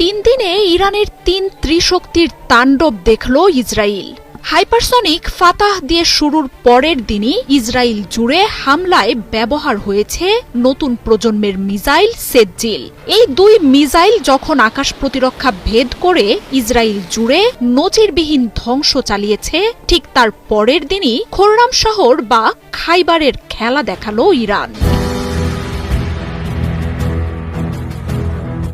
তিন দিনে ইরানের তিন ত্রিশক্তির তাণ্ডব দেখল ইসরায়েল হাইপারসনিক ফাতাহ দিয়ে শুরুর পরের দিনই ইসরায়েল জুড়ে হামলায় ব্যবহার হয়েছে নতুন প্রজন্মের মিসাইল সেজ্জিল। এই দুই মিসাইল যখন আকাশ প্রতিরক্ষা ভেদ করে ইসরায়েল জুড়ে নজিরবিহীন ধ্বংস চালিয়েছে, ঠিক তার পরের দিনই খোররাম শহর বা খাইবারের খেলা দেখাল ইরান।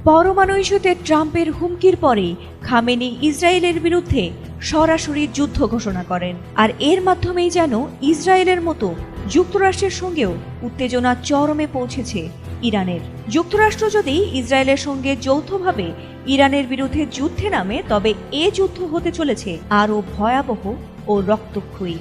পরমাণু ইস্যুতে ট্রাম্পের হুমকির পরে খামেনি ইসরায়েলের বিরুদ্ধে সরাসরি যুদ্ধ ঘোষণা করেন। আর এর মাধ্যমেই যেন ইসরায়েলের মতো যুক্তরাষ্ট্রের সঙ্গেও উত্তেজনা চরমে পৌঁছেছে ইরানের। যুক্তরাষ্ট্র যদি ইসরায়েলের সঙ্গে যৌথভাবে ইরানের বিরুদ্ধে যুদ্ধে নামে, তবে এ যুদ্ধ হতে চলেছে আরও ভয়াবহ ও রক্তক্ষয়ী।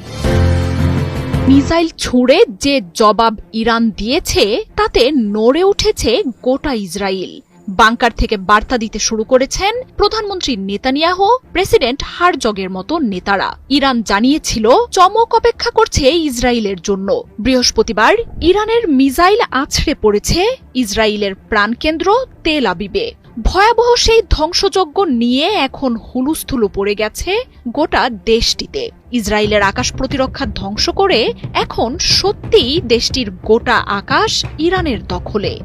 মিসাইল ছুঁড়ে যে জবাব ইরান দিয়েছে, তাতে নড়ে উঠেছে গোটা ইসরায়েল। বাংকার থেকে বার্তা দিতে শুরু করেছেন প্রধানমন্ত্রী নেতানিয়াহু, প্রেসিডেন্ট হারজগের মতো নেতারা। ইরান জানিয়েছিল, চমক অপেক্ষা করছে ইসরায়েলের জন্য। বৃহস্পতিবার ইরানের মিসাইল আছড়ে পড়েছে ইসরায়েলের প্রাণকেন্দ্র তেল আবিবে। ভয়াবহ সেই ধ্বংসযজ্ঞ নিয়ে এখন হুলুস্থুলু পড়ে গেছে গোটা দেশটিতে। ইসরায়েলের আকাশ প্রতিরক্ষা ধ্বংস করে এখন সত্যিই দেশটির গোটা আকাশ ইরানের দখলে।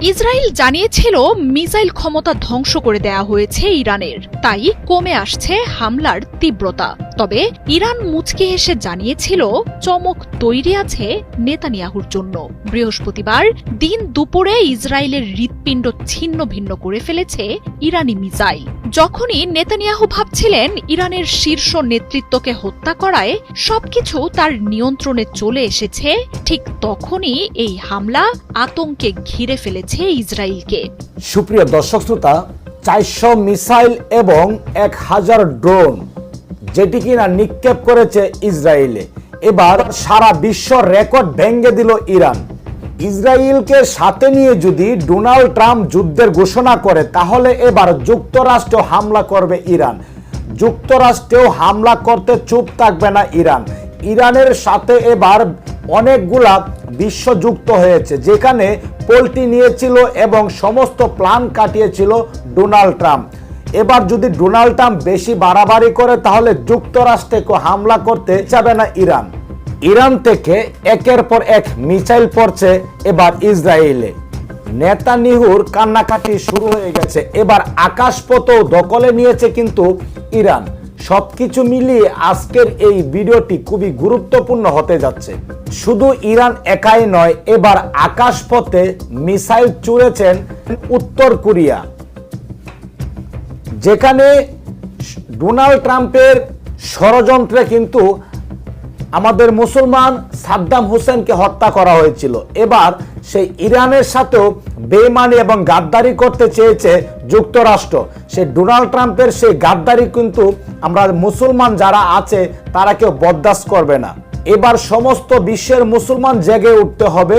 ইসরায়েল জানিয়েছিল মিসাইল ক্ষমতা ধ্বংস করে দেয়া হয়েছে ইরানের। তাই কমে আসছে হামলার তীব্রতা। তবে ইরান মুচকে এসে জানিয়েছিল, চমক তৈরি আছে নেতানিয়াহুর জন্য। বৃহস্পতিবার দিন দুপুরে ইসরায়েলের হৃৎপিণ্ড ছিন্ন ভিন্ন করে ফেলেছে ইরানি মিসাইল। যখনই নেতানিয়াহু ভাবছিলেন ইরানের শীর্ষ নেতৃত্বকে হত্যা করায় সবকিছু তার নিয়ন্ত্রণে চলে এসেছে, ঠিক তখনই এই হামলা আতঙ্কে ঘিরে ফেলেছে ইসরায়েলকে। সুপ্রিয় দর্শক শ্রোতা, চারশো মিসাইল এবং এক হাজার ড্রোন যেটি কিনা নিক্ষেপ করেছে ইসরায়েলে। এবার সারা বিশ্ব রেকর্ড ভেঙে দিল ইরান। ইসরায়েলকে সাথে নিয়ে যদি ডোনাল্ড ট্রাম্প যুদ্ধের ঘোষণা করে, তাহলে এবার যুক্তরাষ্ট্র হামলা করবে ইরান। যুক্তরাষ্ট্রেও হামলা করতে চুপ থাকবে না ইরান। ইরানের সাথে এবার অনেকগুলা বিশ্ব যুক্ত হয়েছে, যেখানে পোল্টি নিয়েছিল এবং সমস্ত প্ল্যান কাটিয়েছিল ডোনাল্ড ট্রাম্প। এবার যদি ডোনাল্ড ট্রাম্প বেশি বাড়াবাড়ি করে, তাহলে যুক্তরাষ্ট্রে হামলা করতে যাবে না ইরান। ইরান থেকে একের পর এক মিসাইল পড়ছে এবার ইসরায়েলে। নেতানিহুর কান্নাকাটি শুরু হয়ে গেছে। এবার আকাশপথও দখলে নিয়েছে কিন্তু ইরান। সবকিছু মিলিয়ে আজকের এই ভিডিওটি খুবই গুরুত্বপূর্ণ হতে যাচ্ছে। শুধু ইরান একাই নয়, এবার আকাশপথে মিসাইল চুড়েছেন উত্তর কোরিয়া। যেখানে ডোনাল্ড ট্রাম্পের ষড়যন্ত্রে কিন্তু আমাদের মুসলমান সাদ্দাম হোসেনকে হত্যা করা হয়েছিল। এবার সেই ইরানের সাথেও বেমানি এবং গাদ্দারি করতে চেয়েছে যুক্তরাষ্ট্র। সেই ডোনাল্ড ট্রাম্পের সেই গাদ্দারি কিন্তু আমরা মুসলমান যারা আছে, তারা কেউ বরদাস্ত করবে না। এবার সমস্ত বিশ্বের মুসলমান জেগে উঠতে হবে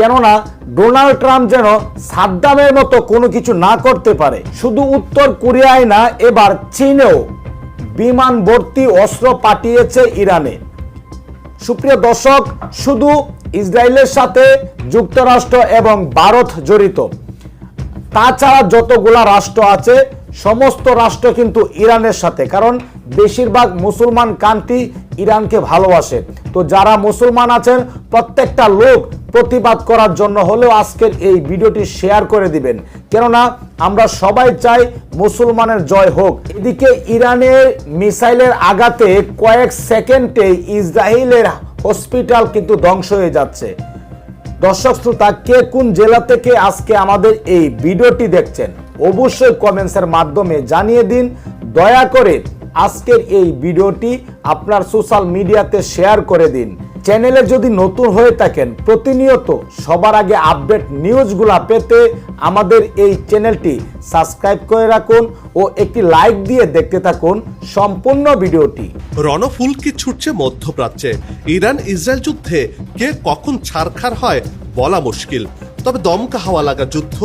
কেননা ডোনাল্ড ট্রাম্প যেন সাদ্দামের মতো কোনো কিছু না করতে পারে। শুধু উত্তর কোরিয়ায় না, এবার চীনেও বিমান ভর্তি অস্ত্র পাঠিয়েছে ইরানে। সুপ্রিয় দর্শক, শুধু ইসরায়েলের সাথে যুক্তরাষ্ট্র এবং ভারত জড়িত। তাছাড়া যতগুলা রাষ্ট্র আছে, সমস্ত রাষ্ট্র কিন্তু ইরানের সাথে। কারণ বেশিরভাগ মুসলমান কান্ট্রি ইরানকে ভালোবাসে। তো যারা মুসলমান আছেন, প্রত্যেকটা লোক প্রতিবাদ করার জন্য হলেও আজকের এই ভিডিওটি শেয়ার করে দিবেন। কেননা আমরা সবাই চাই মুসলমানের জয় হোক। এদিকে ইরানের মিসাইলের আঘাতে কয়েক সেকেন্ডে ইসরায়েলের হসপিটাল কিন্তু ধ্বংস হয়ে যাচ্ছে। দর্শক শ্রোতা, কে কোন জেলা থেকে আজকে আমাদের এই ভিডিওটি দেখছেন, অবশ্যই কমেন্টসের মাধ্যমে জানিয়ে দিন। দয়া করে আজকের এই ভিডিওটি আপনার সোশ্যাল মিডিয়াতে শেয়ার করে দিন। চ্যানেলে যদি নতুন হয়ে থাকেন, প্রতিনিয়ত সবার আগে আপডেট নিউজগুলা পেতে আমাদের এই চ্যানেলটি সাবস্ক্রাইব করে রাখুন ও একটি লাইক দিয়ে দেখতে থাকুন সম্পূর্ণ ভিডিওটি। রণফুল কি ছুটছে মধ্যপ্রাচ্যে। ইরান ইসরায়েল যুদ্ধে কে কখন ছারখার হয় বলা মুশকিল। তবে দমকা হাওয়া লাগা যুদ্ধ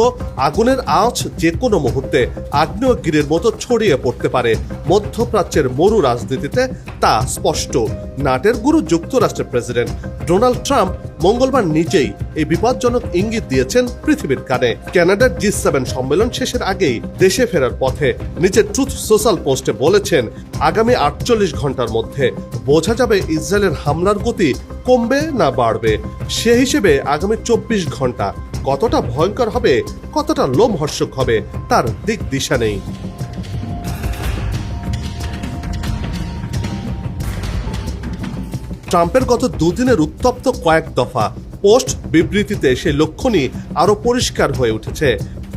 আগুনের আঁচ যে কোনো মুহূর্তে আগ্নেয়গিরির মতো ছড়িয়ে পড়তে পারে। মধ্যপ্রাচ্যের মরু রাজনীতিতে তা স্পষ্ট। নাটের গুরু যুক্তরাষ্ট্রের প্রেসিডেন্ট ডোনাল্ড ট্রাম্প মঙ্গলবার নিজেই এই বিপজ্জনক ইঙ্গিত দিয়েছেন পৃথিবীর কানে। কানাডার জি সেভেন সম্মেলন শেষের আগেই দেশে ফেরার পথে নিজের ট্রুথ সোশ্যাল পোস্টে বলেছেন, আগামী আটচল্লিশ ঘণ্টার মধ্যে বোঝা যাবে ইসরায়েলের হামলার গতি কমবে না বাড়বে। সে হিসেবে আগামী চব্বিশ ঘণ্টা কতটা ভয়ঙ্কর হবে, কতটা লোমহর্ষক হবে, তার দিক দিশা নেই। ট্রাম্পের গত দুদিনের উত্তপ্ত কয়েক দফা পোস্ট বিবৃতিতে সেই লক্ষণই আরও পরিষ্কার হয়ে উঠেছে।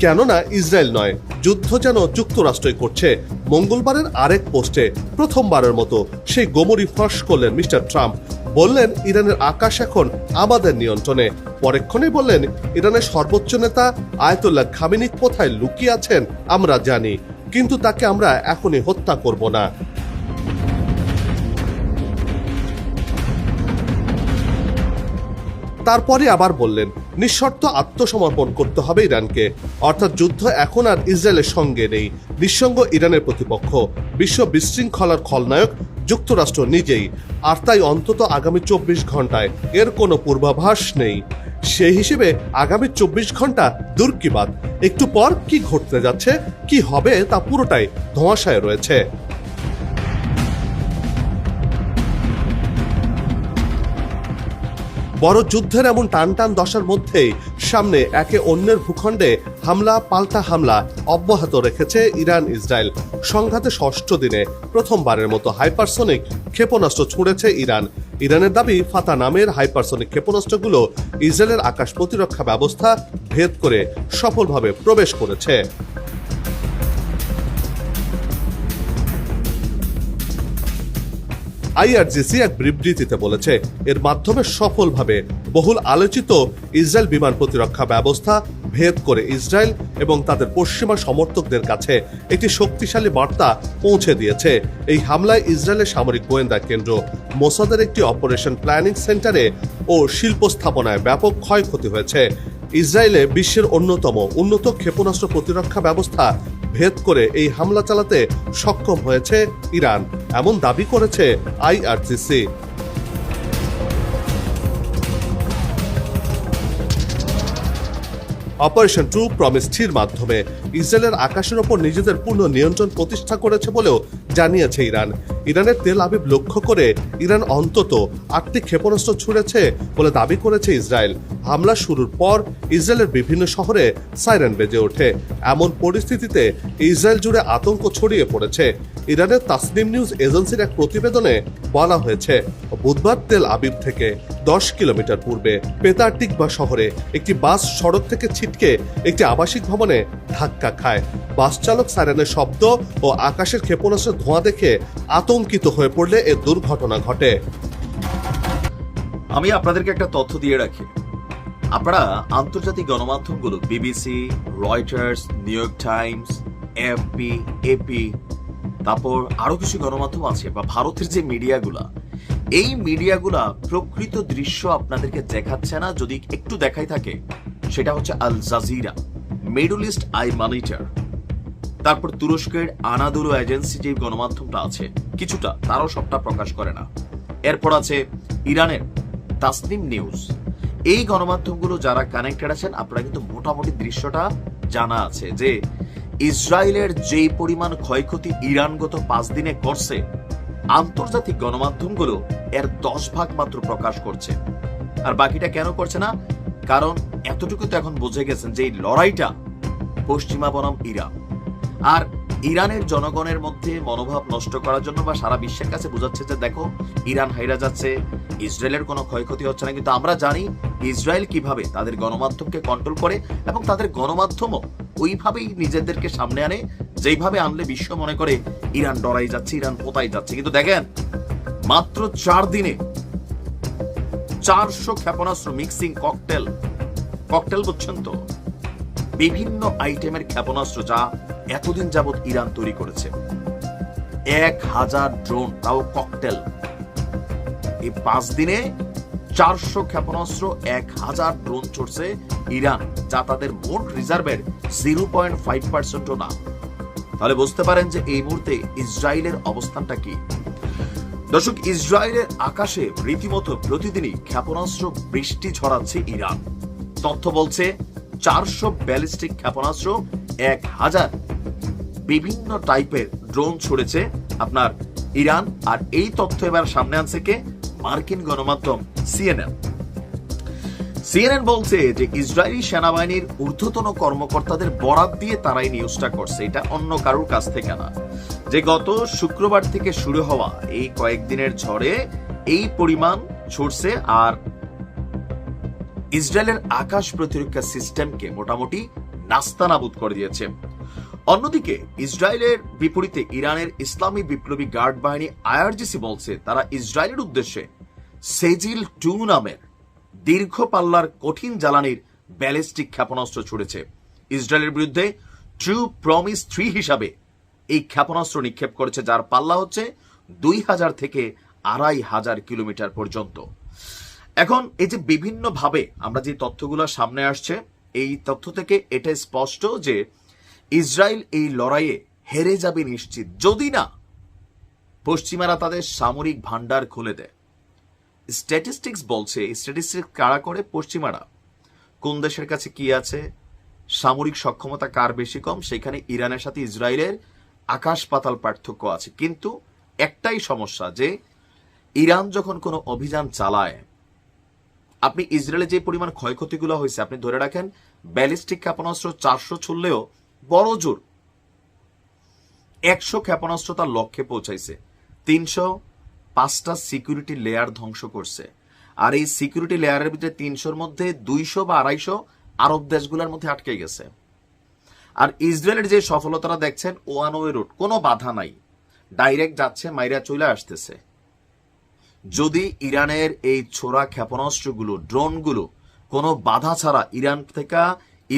কেননা ইসরায়েল নয়, যুদ্ধ যেন যুক্তরাষ্ট্রই করছে। মঙ্গলবারের আরেক পোস্টে প্রথমবারের মতো সেই গোমরি ফাঁস করলেন মিস্টার ট্রাম্প বললেন, ইরানের আকাশ এখন আমাদের নিয়ন্ত্রণে। পরেক্ষণে বললেন, ইরানের সর্বোচ্চ নেতা আয়তুল্লাহ খামিনি কোথায় লুকিয়ে আছেন আমরা জানি, কিন্তু তাকে আমরা এখনই হত্যা করব না। তারপরে আবার বললেন নিঃশর্ত আত্মসমর্পণ করতে হবে ইরানকে। অর্থাৎ যুদ্ধ এখন আর ইসরায়েলের সঙ্গে নেই। নিঃসঙ্গ ইরানের প্রতিপক্ষ, বিশ্ব বিশৃঙ্খলার খলনায়ক, যুক্তরাষ্ট্র নিজেই। আর তাই অন্তত আগামী চব্বিশ ঘন্টায় এর কোনো পূর্বাভাস নেই। সেই হিসেবে আগামী চব্বিশ ঘণ্টা দূর কি বাদ একটু পর কি ঘটতে যাচ্ছে, কি হবে তা পুরোটাই ধোঁয়াশায় রয়েছে। বড় যুদ্ধের এমন টান টান দশার মধ্যেই সামনে একে অন্যের ভূখণ্ডে হামলা, পাল্টা হামলা অব্যাহত রেখেছে ইরান, ইসরায়েল। সংঘাতে ষষ্ঠ দিনে প্রথমবারের মতো হাইপারসোনিক ক্ষেপণাস্ত্র ছুঁড়েছে ইরান। ইরানের দাবি, ফাতা নামের হাইপারসোনিক ক্ষেপণাস্ত্রগুলো ইসরায়েলের আকাশ প্রতিরক্ষা ব্যবস্থা ভেদ করে সফলভাবে প্রবেশ করেছে। আইআরজিসি এক বিবৃতিতে বলেছে, এর মাধ্যমে সফলভাবে বহুল আলোচিত ইসরায়েল বিমান প্রতিরক্ষা ব্যবস্থা ভেদ করে ইসরায়েল এবং তাদের পশ্চিমা সমর্থকদের কাছে একটি শক্তিশালী বার্তা পৌঁছে দিয়েছে। এই হামলায় ইসরায়েলের সামরিক গোয়েন্দা কেন্দ্র, মোসাদের একটি অপারেশন প্ল্যানিং সেন্টারে ও শিল্প স্থাপনায় ব্যাপক ক্ষয়ক্ষতি হয়েছে। ইসরায়েলে বিশ্বের অন্যতম উন্নত ক্ষেপণাস্ত্র প্রতিরক্ষা ব্যবস্থা ভেদ করে এই হামলা চালাতে সক্ষম হয়েছে ইরান এমন দাবি করেছে আইআরসিসি। অপারেশন ট্রু প্রমিস থ্রির মাধ্যমে। ইসরায়েলের আকাশের ওপর নিজেদের পূর্ণ নিয়ন্ত্রণ প্রতিষ্ঠা করেছে বলেও জানিয়েছে ইরান। ইরানের তেল আবিব লক্ষ্য করে ইরান অন্তত আটটি ক্ষেপণাস্ত্র ছুড়েছে বলে দাবি করেছে ইসরায়েল। হামলা শুরুর পর ইসরায়েলের বিভিন্ন শহরে সাইরেন বেজে ওঠে। এমন পরিস্থিতিতে ইসরায়েল জুড়ে আতঙ্ক ছড়িয়ে পড়েছে। ইরানের তাসনিম নিউজ এজেন্সির এক প্রতিবেদনে বলা হয়েছে, বুধবার তেল আবিব থেকে দশ কিলোমিটার পূর্বে পেতার টিকবা শহরে একটি বাস সড়ক থেকে ছিটকে একটি আবাসিক ভবনে ধাক্কা খায়। বাস চালক সাইরেনের শব্দ ও আকাশের ক্ষেপণাস্ত্রের ধোঁয়া দেখে আতঙ্কিত হয়ে পড়লে এ দুর্ঘটনা ঘটে। আমি আপনাদেরকে একটা তথ্য দিয়ে রাখি। আপনারা আন্তর্জাতিক গণমাধ্যমগুলো, BBC, Reuters, New York Times, AFP, AP তারপর আরও কিছু গণমাধ্যম আছে বা ভারতের যে মিডিয়াগুলা, এই মিডিয়াগুলা প্রকৃত দৃশ্য আপনাদেরকে দেখাচ্ছে না, যদি একটু দেখাই থাকে, সেটা হচ্ছে Al Jazeera, Middle East Eye Monitor. তারপর তুরস্কের আনাদুলু এজেন্সি যে গণমাধ্যমটা আছে, কিছুটা, তারাও সবটা প্রকাশ করে না। এরপর আছে ইরানের তাসনিম নিউজ। এই গণমাধ্যমগুলো যারা কানেক্টেড আছেন, আপনারা কিন্তু মোটামুটি দৃশ্যটা জানা আছে যে ইসরায়েলের যে পরিমাণ ক্ষয়ক্ষতি ইরান গত পাঁচ দিনে করছে, আন্তর্জাতিক গণমাধ্যমগুলো এর দশ ভাগ মাত্র প্রকাশ করছে। আর বাকিটা কেন করছে না? কারণ এতটুকু তো এখন বুঝে গেছেন যে এই লড়াইটা পশ্চিমা বনাম ইরান। আর ইরানের জনগণের মধ্যে মনোভাব নষ্ট করার জন্য বা সারা বিশ্বের কাছে বোঝাচ্ছে যে দেখো, ইরান হাইরা যাচ্ছে, ইসরায়েলের কোনো ক্ষয়ক্ষতি হচ্ছে না। কিন্তু আমরা জানি ইসরায়েল কীভাবে তাদের গণমাধ্যমকে কন্ট্রোল করে এবং তাদের গণমাধ্যমও ওইভাবেই নিজেদেরকে সামনে আনে, যেইভাবে আনলে বিশ্ব মনে করে ইরান ডরাই যাচ্ছে, ইরান কোথায় যাচ্ছে। কিন্তু দেখেন, মাত্র চার দিনে চারশো ক্ষেপণাস্ত্র মিক্সিং ককটেল ককটেল বুঝছেন তো? বিভিন্ন আইটেমের ক্ষেপণাস্ত্র যা এতদিন যাবৎ ইরান তৈরি করেছে। এক হাজার ড্রোন, তাও ককটেল। এই পাঁচ দিনে চারশো ক্ষেপণাস্ত্র, এক হাজার ড্রোন ছড়ছে ইরান, যা তাদের মোট রিজার্ভের জিরো পয়েন্ট ফাইভ পার্সেন্টও না। তাহলে বুঝতে পারেন যে এই মুহূর্তে ইসরায়েলের অবস্থানটা কি। দর্শক, ইসরায়েলের আকাশে রীতিমতো প্রতিদিনই ক্ষেপণাস্ত্র বৃষ্টি ছড়াচ্ছে ইরান। তথ্য বলছে, চারশো ব্যালিস্টিক ক্ষেপণাস্ত্র, এক হাজার বিভিন্ন টাইপের ড্রোন ছুড়েছে আপনার ইরান। আর এই তথ্য এবার সামনে আনছে কে? মার্কিন গণমাধ্যম সিএনএন সিএনএন বলছে যে ইসরায়েলি সেনাবাহিনীর ঊর্ধ্বতন কর্মকর্তাদের বরাত দিয়ে তারা এই নিউজটা করছে। এটা অন্য কারোর কাছ থেকে না। যে গত শুক্রবার থেকে শুরু হওয়া এই কয়েকদিনের ঝড়ে এই পরিমাণ ছড়ছে আর ইসরায়েলের আকাশ প্রতিরক্ষা সিস্টেমকে মোটামুটি নাস্তানাবুদ করে দিয়েছে। অন্যদিকে, ইসরায়েলের বিপরীতে ইরানের ইসলামী বিপ্লবী গার্ড বাহিনী আইআরজিসি বলছে তারা ইসরায়েলের উদ্দেশ্যে সেজিল টু নামের দীর্ঘ পাল্লার কঠিন জ্বালানির ব্যালিস্টিক ক্ষেপণাস্ত্র ছুড়েছে। ইসরায়েলের বিরুদ্ধে ট্রু প্রমিস থ্রি হিসাবে এই ক্ষেপণাস্ত্র নিক্ষেপ করেছে, যার পাল্লা হচ্ছে দুই হাজার থেকে আড়াই হাজার কিলোমিটার পর্যন্ত। এখন এই যে বিভিন্নভাবে আমরা যে তথ্যগুলো সামনে আসছে, এই তথ্য থেকে এটা স্পষ্ট যে ইসরায়েল এই লড়াইয়ে হেরে যাবে নিশ্চিত। যদি না, পশ্চিমারা তাদের সামরিক ভান্ডার খুলে দেয়। স্ট্যাটিস্টিক্স বলছে স্ট্যাটিস্টিক্স কারা করে? পশ্চিমারা। কোন দেশের কাছে কি আছে? সামরিক সক্ষমতা কার বেশি কম? সেখানে ইরানের সাথে ইসরায়েলের আকাশ পাতাল পার্থক্য আছে। কিন্তু একটাই সমস্যা যে, ইরান যখন কোনো অভিযান চালায়, আপনি ইসরায়েলে যে পরিমাণ ক্ষয়ক্ষতিগুলো হয়েছে, আপনি ধরে রাখেন, ব্যালিস্টিক ক্ষেপণাস্ত্র চারশো ছুড়লেও বড় জোর। একশো ক্ষেপণাস্ত্র তার লক্ষ্যে পৌঁছাইছে। তিনশো পাঁচটা সিকিউরিটি লেয়ার ধ্বংস করছে। আর এই সিকিউরিটি লেয়ারের ভিতরে তিনশোর মধ্যে দুইশো বা আড়াইশো আরব দেশগুলোর মধ্যে আটকে গেছে। আর ইসরায়েলের যে সফলতাটা দেখছেন ওয়ান ওয়ে রুট, কোনো বাধা নাই। ডাইরেক্ট যাচ্ছে, মাইরা চলে আসতেছে। যদি ইরানের এই ছোড়া ক্ষেপণাস্ত্রগুলো, ড্রোনগুলো কোনো বাধা ছাড়া ইরান থেকে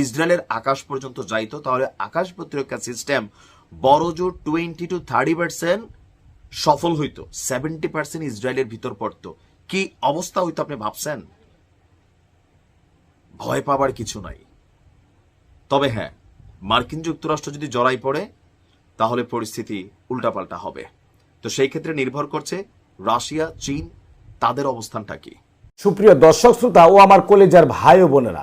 ইসরায়েলের আকাশ পর্যন্ত যাইতো, তাহলে আকাশ প্রতিরক্ষা সিস্টেম বড় জোর টোয়েন্টি টু থার্টি পার্সেন্ট সফল হইতো সেভেন্টি পার্সেন্ট ইসরায়েলের ভিতর পড়তো। কি অবস্থা হইতো আপনি ভাবছেন? ভয় পাবার কিছু নাই। তবে হ্যাঁ মার্কিন যুক্তরাষ্ট্র যদি জড়াই পড়ে, তাহলে পরিস্থিতি উল্টাপাল্টা হবে। তো সেই ক্ষেত্রে নির্ভর করছে রাশিয়া, চীন, তাদের অবস্থানটা কি। সুপ্রিয় দর্শক শ্রোতা, ও আমার কলেজার ভাই ও বোনেরা